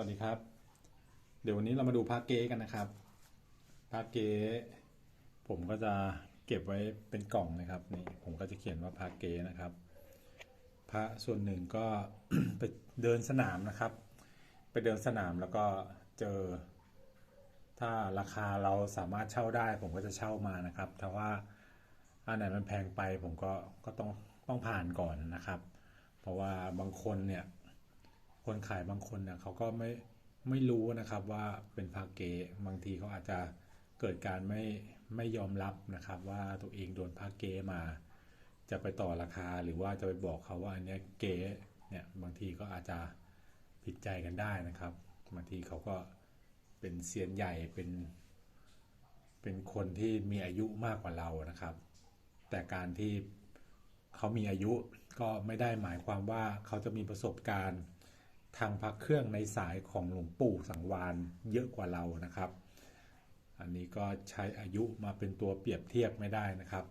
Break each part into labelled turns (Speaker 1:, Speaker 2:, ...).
Speaker 1: วัสดีครับ เดี๋ยววันนี้เรามาดูพระเก๊กันนะครับพระเก๊ผมก็จะเก็บไว้เป็นกล่องนะครับนี่ผมก็จะเขียนว่าพระเก๊นะครับ พระส่วนหนึ่งก็ไปเดินสนามนะครับ ไปเดินสนามแล้วก็เจอ ถ้าราคาเราสามารถเช่าได้ ผมก็จะเช่ามานะครับถ้าว่าอันไหนมันแพงไปผมก็ก็ต้องต้องผ่านก่อนนะครับ เพราะว่าบางคนเนี่ย คนขายบางคนเนี่ยเขาก็ไม่ไม่รู้นะครับว่าเป็นพาเกบางทีเขาอาจจะเกิดการไม่ไม่ยอมรับนะครับ ว่าตัวเองโดนพาเกมา จะไปต่อราคาหรือว่าจะไปบอกเขาว่าอันเนี้ยเกเนี่ยบางทีก็อาจจะผิดใจกันได้นะครับบางทีเขาก็เป็นเซียนใหญ่เป็นเป็นคนที่มีอายุมากกว่าเรานะครับ แต่การที่เขามีอายุก็ไม่ได้หมายความว่าเขาจะมีประสบการณ์ ทางพระเครื่องในสายของหลวงปู่สังวานเยอะกว่าเรานะครับ อันนี้ก็ใช้อายุมาเป็นตัวเปรียบเทียบไม่ได้นะครับ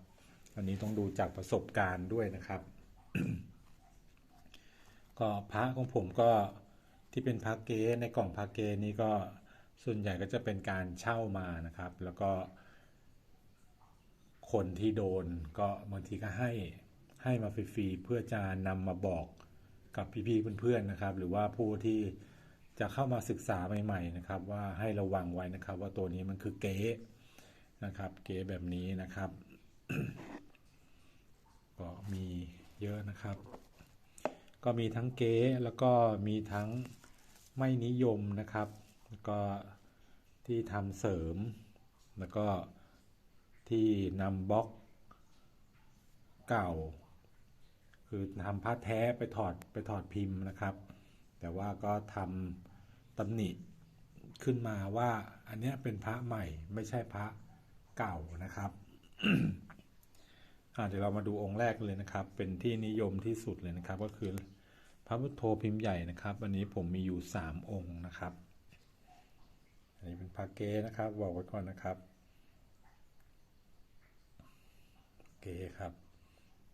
Speaker 1: อันนี้ต้องดูจากประสบการณ์ด้วยนะครับ ก็พระของผมก็ที่เป็นพระเกในกล่องพระเกนี้ก็ส่วนใหญ่ก็จะเป็นการเช่ามานะครับ แล้วก็คนที่โดนก็บางทีก็ให้ให้มาฟรีๆเพื่อจะนำมาบอก กับพี่ๆเพื่อนๆนะครับ หรือว่าผู้ที่จะเข้ามาศึกษาใหม่ๆนะครับ ว่าให้ระวังไว้นะครับ ว่าตัวนี้มันคือเก๊นะครับ เก๊แบบนี้นะครับ ก็มีเยอะนะครับ ก็มีทั้งเก๊แล้วก็มีทั้งไม่นิยมนะครับแล้วก็ที่ทำเสริม แล้วก็ที่นำบล็อกเก่า คือทำผ้าแท้ไปถอดไปถอดพิมพ์นะครับ แต่ว่าก็ทำตำหนิขึ้นมาว่าอันนี้เป็นพระใหม่ไม่ใช่พระเก่านะครับเดี๋ยวเรามาดูองค์แรกเลยนะครับ เป็นที่นิยมที่สุดเลยนะครับ ก็คือพระพุทโธพิมพ์ใหญ่นะครับอันนี้ผมมีอยู่ 3 องค์นะครับ อันนี้เป็นพระเก้นะครับบอกไว้ก่อนนะครับเกครับ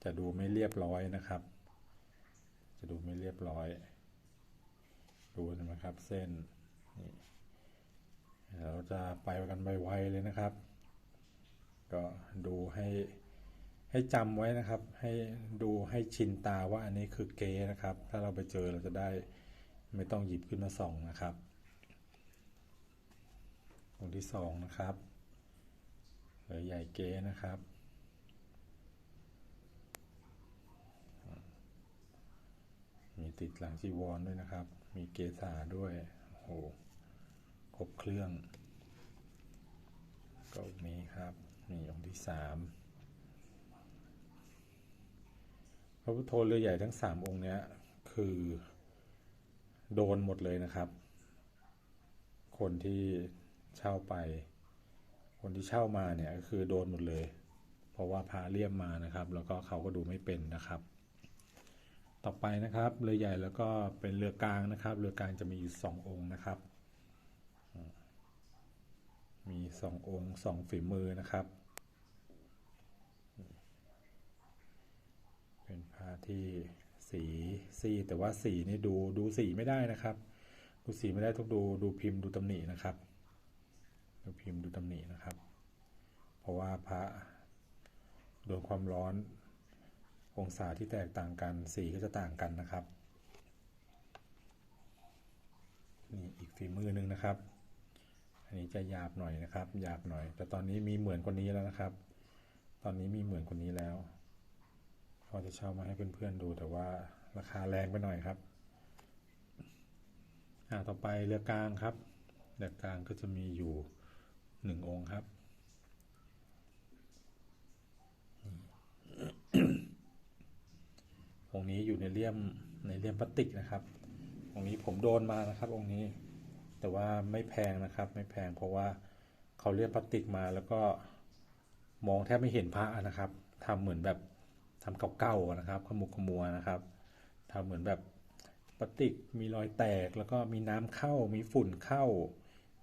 Speaker 1: จะดูไม่เรียบร้อยนะครับ จะดูไม่เรียบร้อย ดูนะครับเส้นนี่เราจะไปกันไวๆเลยนะครับ ก็ดูให้ให้จำไว้นะครับ ให้ดูให้ชินตาว่าอันนี้คือเกนะครับ ถ้าเราไปเจอเราจะได้ไม่ต้องหยิบขึ้นมาส่องนะครับองที่สองนะครับเหลือใหญ่เกนะครับ มี ติดหลังจีวรด้วยนะครับ มีเกษาด้วยโหครบเครื่อง ก็องค์นี้ครับมีองค์ที่สามพระพุทโธเรือใหญ่ทั้งสามองค์เนี้ย คือโดนหมดเลยนะครับ คนที่เช่าไป คนที่เช่ามาเนี่ยก็คือโดนหมดเลย เพราะว่าพาเลี่ยมมานะครับ แล้วก็เขาก็ดูไม่เป็นนะครับ ต่อไปนะครับเรือใหญ่แล้วก็เป็นเรือกลางนะครับ เรือกลางจะมีอยู่สององค์นะครับ มีสององค์สองฝีมือนะครับ เป็นผ้าที่สีสีแต่ว่าสีนี่ดูดูสีไม่ได้นะครับ ดูสีไม่ได้ต้องดูดูพิมพ์ดูตำหนินะครับ ดูพิมพ์ดูตำหนินะครับ เพราะว่าพระโดนความร้อน องศาที่แตกต่างกันสีก็จะต่างกันนะครับ นี่อีกฝีมือหนึ่งนะครับ อันนี้จะหยาบหน่อยนะครับหยาบหน่อย แต่ตอนนี้มีเหมือนคนนี้แล้วนะครับ ตอนนี้มีเหมือนคนนี้แล้วพอจะเช่ามาให้เพื่อนๆดูแต่ว่าราคาแรงไปหน่อยครับอ่าต่อไปเรือกลางครับเรือกลางก็จะมีอยู่หนึ่งองค์ครับ องค์นี้อยู่ ในเลี่ยมในเลี่ยมพลาสติกนะครับองค์นี้ผมโดนมานะครับองค์นี้ แต่ว่าไม่แพงนะครับ ไม่แพงเพราะว่าเขาเลี่ยมพลาสติกมาแล้วก็มองแทบไม่เห็นพระนะครับทำเหมือนแบบทำเก่าๆนะครับ ขมุกขมัวนะครับทำเหมือนแบบพลาสติกมีรอยแตกแล้วก็มีน้ำเข้า มีฝุ่นเข้า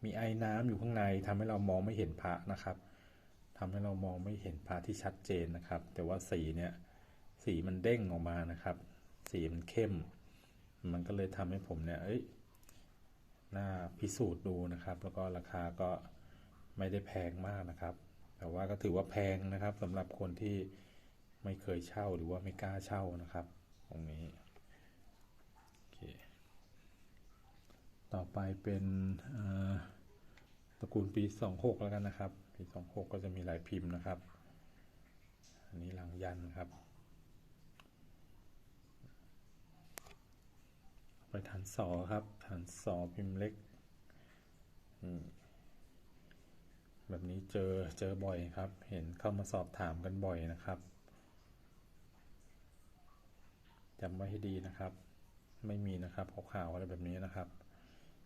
Speaker 1: มีไอ้น้ำอยู่ข้างในทำให้เรามองไม่เห็นพระนะครับทำให้เรามองไม่เห็นพระที่ชัดเจนนะครับ แต่ว่าสีเนี่ยสีมันเด้งออกมานะครับ สีมันเข้ม มันก็เลยทำให้ผมเนี่ย เอ้ยน่าพิสูจน์ดูนะครับ แล้วก็ราคาก็ไม่ได้แพงมากนะครับ แต่ว่าก็ถือว่าแพงนะครับสำหรับคนที่ไม่เคยเช่าหรือว่าไม่กล้าเช่านะครับ ตรงนี้โอเคต่อไปเป็นตระกูลปี 26 แล้วกันนะครับ ปี 26 ก็จะมีหลายพิมพ์นะครับ อันนี้หลังยันครับ ไป ฐานสอครับ ฐานสอพิมพ์เล็กแบบนี้เจอเจอบ่อยครับ เห็นเข้ามาสอบถามกันบ่อยนะครับจำไว้ให้ดีนะครับ ไม่มีนะครับขาวๆอะไรแบบนี้นะครับ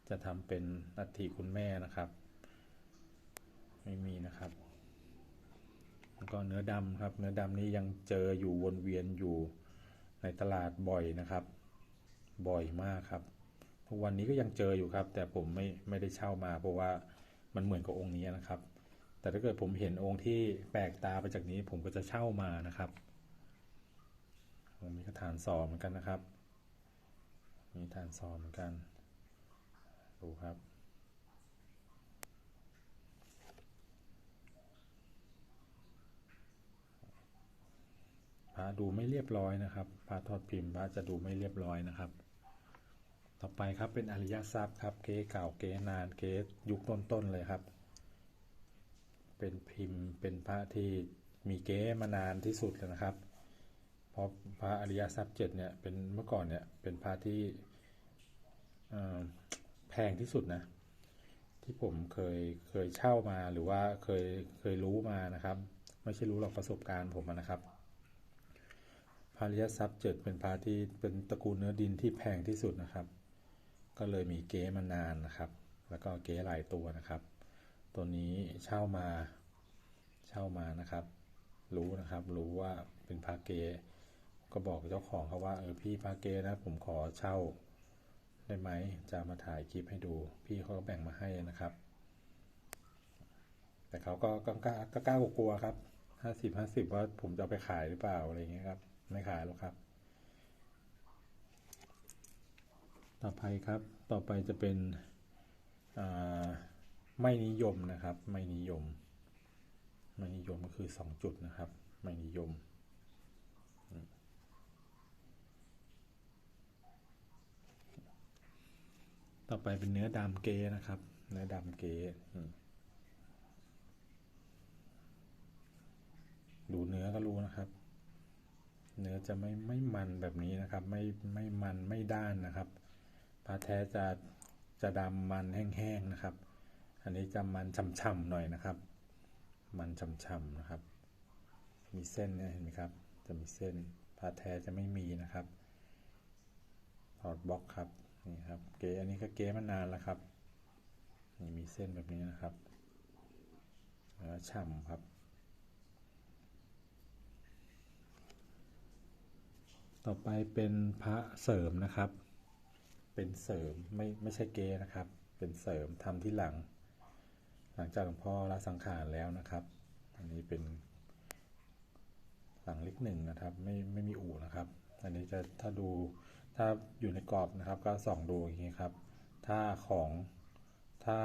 Speaker 1: จะทำเป็นอัฐิคุณแม่นะครับ ไม่มีนะครับแล้วก็เนื้อดำครับ เนื้อดำนี้ยังเจออยู่วนเวียนอยู่ในตลาดบ่อยนะครับ บ่อยมากครับทุกวันนี้ก็ยังเจออยู่ครับ แต่ผมไม่ไม่ได้เช่ามา เพราะว่ามันเหมือนกับองค์นี้นะครับ แต่ถ้าเกิดผมเห็นองค์ที่แปลกตาไปจากนี้ ผมก็จะเช่ามานะครับมีฐานสอเหมือนกันนะครับ มีฐานสอเหมือนกันดูครับ พระดูไม่เรียบร้อยนะครับพระทอดพิมพ์พระจะดูไม่เรียบร้อยนะครับ ต่อไปครับเป็นอริยทรัพย์ครับเก๊เก่าเก๊นานเก๊ยุคต้นๆเลยครับ เป็นพิมพ์เป็นพระที่มีเก๊มานานที่สุดเลยนะครับเพราะพระอริยทรัพย์เจ็ดเนี่ยเป็นเมื่อก่อนเนี่ยเป็นพระที่แพงที่สุดนะที่ผมเคยเคยเช่ามาหรือว่าเคยเคยรู้มานะครับ ไม่ใช่รู้หรอกประสบการณ์ผมนะครับ ระริยทรัพย์เจ็ดเป็นพระที่เป็นตระกูลเนื้อดินที่แพงที่สุดนะครับ ก็เลยมีเก๊มานานนะครับ แล้วก็เก๊หลายตัวนะครับ ตัวนี้เช่ามาเช่ามานะครับ รู้นะครับ รู้ว่าเป็นพระเก๊ก็บอกเจ้าของเขาว่าเออพี่พระเก๊นะ ผมขอเช่าได้ไหมจะมาถ่ายคลิปให้ดู พี่เขาก็แบ่งมาให้นะครับ แต่เขาก็กล้ากล้ากลัวครับห้าสิบห้าสิบว่าผมจะไปขายหรือเปล่าอะไรอย่างเงี้ยครับ ไม่ขายหรอกครับ ต่อไปครับ ต่อไปจะเป็นไม่นิยมนะครับ ไม่นิยม ไม่นิยมก็คือสองจุดนะครับ ไม่นิยมต่อไปเป็นเนื้อดำเกนะครับ เนื้อดำเกดูเนื้อก็รู้นะครับ เนื้อจะไม่ไม่มันแบบนี้นะครับ ไม่ไม่มันไม่ด้านนะครับปลาแท้จะจะดำมันแห้งๆนะครับ อันนี้จะมันฉ่ำๆหน่อยนะครับ มันฉ่ำๆนะครับ มีเส้นเนี่ยเห็นไหมครับ จะมีเส้นปลาแท้จะไม่มีนะครับถอดบล็อกครับนี่ครับเก๋อันนี้ก็เก๋มานานแล้วครับนี่มีเส้นแบบนี้นะครับแล้วฉ่ำครับ ต่อไปเป็นพระเสริมนะครับ เป็นเสริมไม่ไม่ใช่เกนะครับ เป็นเสริมทำที่หลัง หลังจากหลวงพ่อละสังขารแล้วนะครับ อันนี้เป็น หลังเล็กหนึ่งนะครับ ไม่ไม่มีอู่นะครับ อันนี้จะถ้าดูถ้าอยู่ในกรอบนะครับ ก็ส่องดูอย่างนี้ครับ ถ้าของถ้า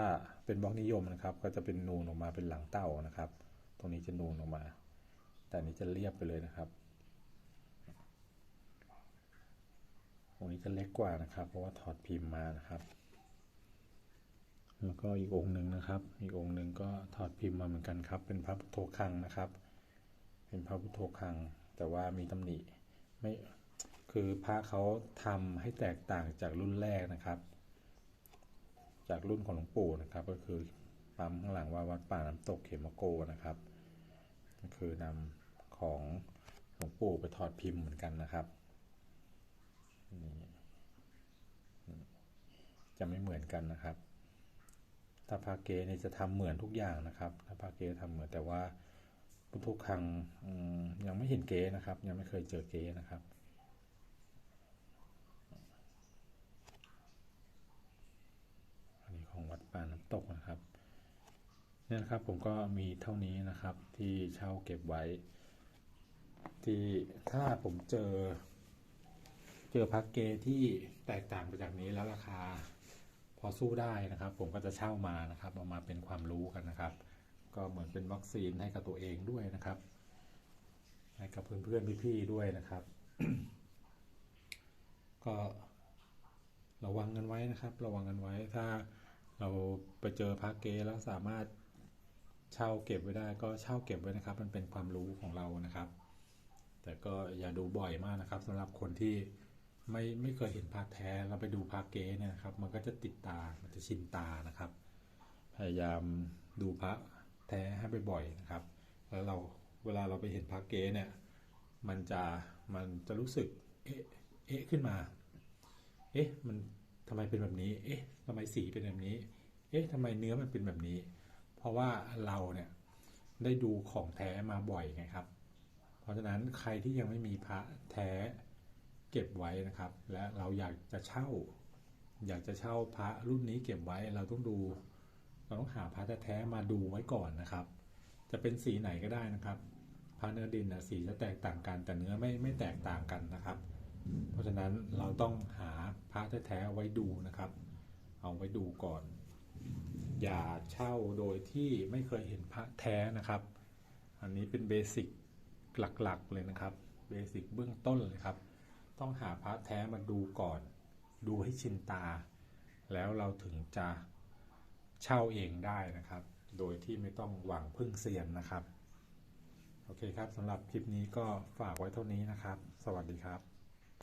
Speaker 1: เป็นบล็อกนิยมนะครับ ก็จะเป็นนูนออกมาเป็นหลังเต่านะครับ ตรงนี้จะนูนออกมา แต่อันนี้จะเรียบไปเลยนะครับ ตรงนี้จะเล็กกว่านะครับ เพราะว่าถอดพิมพ์มานะครับ แล้วก็อีกองค์หนึ่งนะครับ อีกองค์หนึ่งก็ถอดพิมพ์มาเหมือนกันครับ เป็นพระพุทโธคังนะครับ เป็นพระพุทโธคัง แต่ว่ามีตำหนิไม่คือพระเขาทำให้แตกต่างจากรุ่นแรกนะครับ จากรุ่นของหลวงปู่นะครับ ก็คือปั๊มข้างหลังว่าวัดป่าน้ำตกเขมโกนะครับ ก็คือนำของหลวงปู่ไปถอดพิมพ์เหมือนกันนะครับ นี่จะไม่เหมือนกันนะครับถ้าพาเกเนี่ยจะทำเหมือนทุกอย่างนะครับถ้าพาเกทำเหมือนแต่ว่าพุทธุคังยังไม่เห็นเกนะครับ ยังไม่เคยเจอเกนะครับ อันนี้ของวัดป่าน้ำตกนะครับเนี่ยนะครับผมก็มีเท่านี้นะครับที่เช่าเก็บไว้ ที่ถ้าผมเจอ จอพักเกที่แตกต่างไปจากนี้แล้วราคาพอสู้ได้นะครับ ผมก็จะเช่ามานะครับเอามาเป็นความรู้กันนะครับ ก็เหมือนเป็นวัคซีนให้กับตัวเองด้วยนะครับ ให้กับเพื่อนๆพี่ๆด้วยนะครับ ก็ระวังกันไว้นะครับ ระวังกันไว้ถ้าเราไปเจอพระเกแล้วสามารถเช่าเก็บไว้ได้ก็เช่าเก็บไว้นะครับ มันเป็นความรู้ของเรานะครับ แต่ก็อย่าดูบ่อยมากนะครับสำหรับคนที่ ไม่ไม่เคยเห็นพระแท้เราไปดูพระเก๊เนี่ยครับ มันก็จะติดตา มันจะชินตานะครับ พยายามดูพระแท้ให้บ่อยๆนะครับ แล้วเราเวลาเราไปเห็นพระเก๊เนี่ย มันจะมันจะรู้สึก เอ๊ะเอ๊ะขึ้นมา เอ๊ะ มันทำไมเป็นแบบนี้ เอ๊ะทำไมสีเป็นแบบนี้ เอ๊ะทำไมเนื้อมันเป็นแบบนี้ เพราะว่าเราเนี่ยได้ดูของแท้มาบ่อยไงครับ เพราะฉะนั้นใครที่ยังไม่มีพระแท้ ก็บไว้นะครับ และเราอยากจะเช่า อยากจะเช่าพระรุ่นนี้เก็บไว้เราต้องดู เราต้องหาพระแท้ๆมาดูไว้ก่อนนะครับ จะเป็นสีไหนก็ได้นะครับพระเนื้อดินนะสีจะแตกต่างกัน แต่เนื้อไม่ไม่แตกต่างกันนะครับ เพราะฉะนั้นเราต้องหาพระแท้ๆไว้ดูนะครับ เอาไว้ดูก่อน อย่าเช่าโดยที่ไม่เคยเห็นพระแท้นะครับ อันนี้เป็นเบสิกหลักๆเลยนะครับเบสิกเบื้องต้นเลยครับ ต้องหาพระแท้มาดูก่อน ดูให้ชินตา แล้วเราถึงจะเช่าเองได้นะครับ โดยที่ไม่ต้องหวังพึ่งเซียนนะครับ โอเคครับสำหรับคลิปนี้ก็ฝากไว้เท่านี้นะครับ สวัสดีครับ